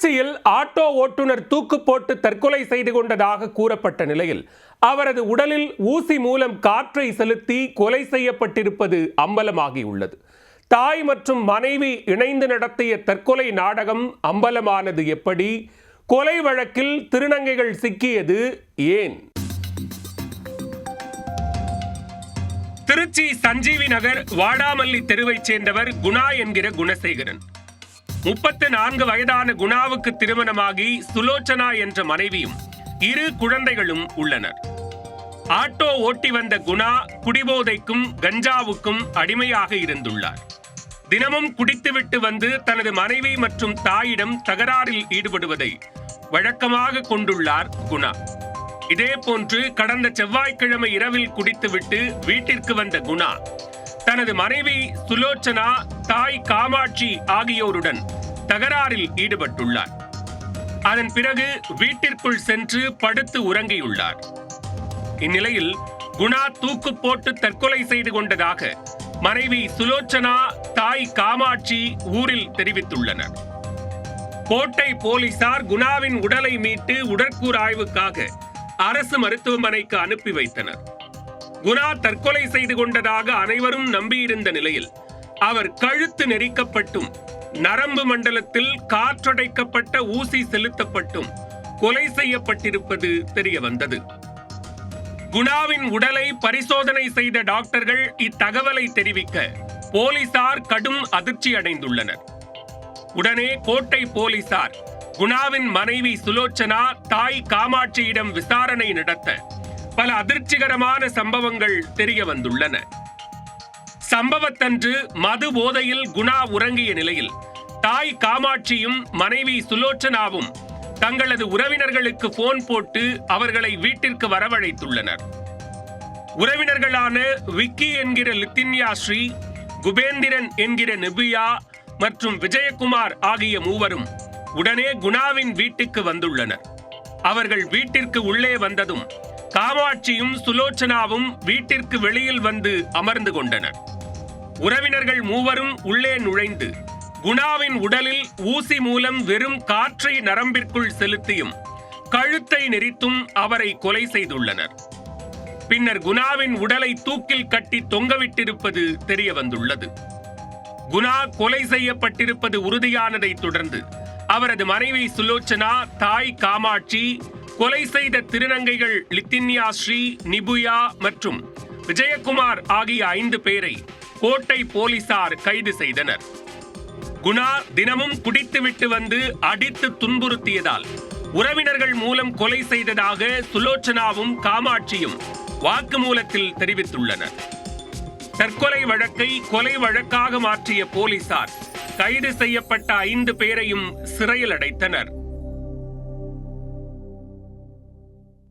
திருச்சியில் ஆட்டோ ஓட்டுநர் தூக்கு போட்டு தற்கொலை செய்து கொண்டதாக கூறப்பட்ட நிலையில் அவரது உடலில் ஊசி மூலம் காற்றை செலுத்தி கொலை செய்யப்பட்டிருப்பது அம்பலமாகியுள்ளது. தாய் மற்றும் மனைவி இணைந்து நடத்திய தற்கொலை நாடகம் அம்பலமானது எப்படி? கொலை வழக்கில் திருநங்கைகள் சிக்கியது ஏன்? திருச்சி சஞ்சீவி நகர் வாடாமல்லி தெருவைச் சேர்ந்தவர் குணா என்கிற குணசேகரன். முப்பத்து நான்கு வயதான குணாவுக்கு திருமணமாகி சுலோச்சனா என்ற மனைவியும் இரு குழந்தைகளும் உள்ளனர். ஆட்டோ ஓட்டி வந்த குணா குடிபோதைக்கும் கஞ்சாவுக்கும் அடிமையாக இருந்துள்ளார். தினமும் குடித்துவிட்டு வந்து தனது மனைவி மற்றும் தாயிடம் தகராறில் ஈடுபடுவதை வழக்கமாக கொண்டுள்ளார் குணா. இதேபோன்று கடந்த செவ்வாய்க்கிழமை இரவில் குடித்துவிட்டு வீட்டிற்கு வந்த குணா தனது மனைவி சுலோச்சனா தாய் காமாட்சி ஆகியோருடன் தகராறில் ஈடுபட்டுள்ளார். அதன் பிறகு வீட்டிற்குள் சென்று படுத்து உறங்கியுள்ளார். இந்நிலையில் குணா தூக்கு போட்டு தற்கொலை செய்து கொண்டதாக மனைவி சுலோச்சனா தாய் காமாட்சி ஊரில் தெரிவித்துள்ளனர். கோட்டை போலீசார் குணாவின் உடலை மீட்டு உடற்கூறு ஆய்வுக்காக அரசு மருத்துவமனைக்கு அனுப்பி வைத்தனர். குணா தற்கொலை செய்து கொண்டதாக அனைவரும் நம்பியிருந்த நிலையில் அவர் கழுத்து நெரிக்கப்பட்டும் நரம்பு மண்டலத்தில் காற்றடைக்கப்பட்ட ஊசி செலுத்தப்பட்டும் கொலை செய்யப்பட்டிருப்பது தெரிய வந்தது. குணாவின் உடலை பரிசோதனை செய்த டாக்டர்கள் இத்தகவலை தெரிவிக்க போலீசார் கடும் அதிர்ச்சி அடைந்துள்ளனர். உடனே கோட்டை போலீசார் குணாவின் மனைவி சுலோச்சனா தாய் காமாட்சியிடம் விசாரணை நடத்த பல அதிர்ச்சிகரமான சம்பவங்கள் தெரிய வந்துள்ளன. சம்பவத்தன்று மது போதையில் குணா உறங்கிய நிலையில் தாய் காமாட்சியும் மனைவி சுலோச்சனாவும் தங்களது உறவினர்களுக்கு போன் போட்டு அவர்களை வீட்டிற்கு வரவழைத்துள்ளனர். உறவினர்களான விக்கி என்கிற லித்தின்யா ஸ்ரீ குபேந்திரன் என்கிற நிபியா மற்றும் விஜயகுமார் ஆகிய மூவரும் உடனே குணாவின் வீட்டுக்கு வந்துள்ளனர். அவர்கள் வீட்டிற்கு உள்ளே வந்ததும் காமாட்சியும் சுலோச்சனாவும் வீட்டிற்கு வெளியில் வந்து அமர்ந்து கொண்டனர். உறவினர்கள் மூவரும் உள்ளே நுழைந்து குணாவின் உடலில் ஊசி மூலம் வெறும் காற்றை நரம்பிற்குள் செலுத்தியும் கழுத்தை நெறித்தும் அவரை கொலை செய்துள்ளனர். பின்னர் குணாவின் உடலை தூக்கில் கட்டி தொங்கவிட்டிருப்பது தெரிய வந்துள்ளது குணா கொலை செய்யப்பட்டிருப்பது உறுதியானதை தொடர்ந்து அவரது மனைவி சுலோச்சனா தாய் காமாட்சி கொலை செய்த திருநங்கைகள் லித்தின்யா ஸ்ரீ நிபுயா மற்றும் விஜயகுமார் ஆகிய ஐந்து பேரை கோட்டை போலீசார் கைது செய்தனர். குணா தினமும் குடித்துவிட்டு வந்து அடித்து துன்புறுத்தியதால் உறவினர்கள் மூலம் கொலை செய்ததாக சுலோச்சனாவும் காமாட்சியும் வாக்குமூலத்தில் தெரிவித்துள்ளனர். தற்கொலை வழக்கை கொலை வழக்காக மாற்றிய போலீசார் கைது செய்யப்பட்ட ஐந்து பேரையும் சிறையில் அடைத்தனர்.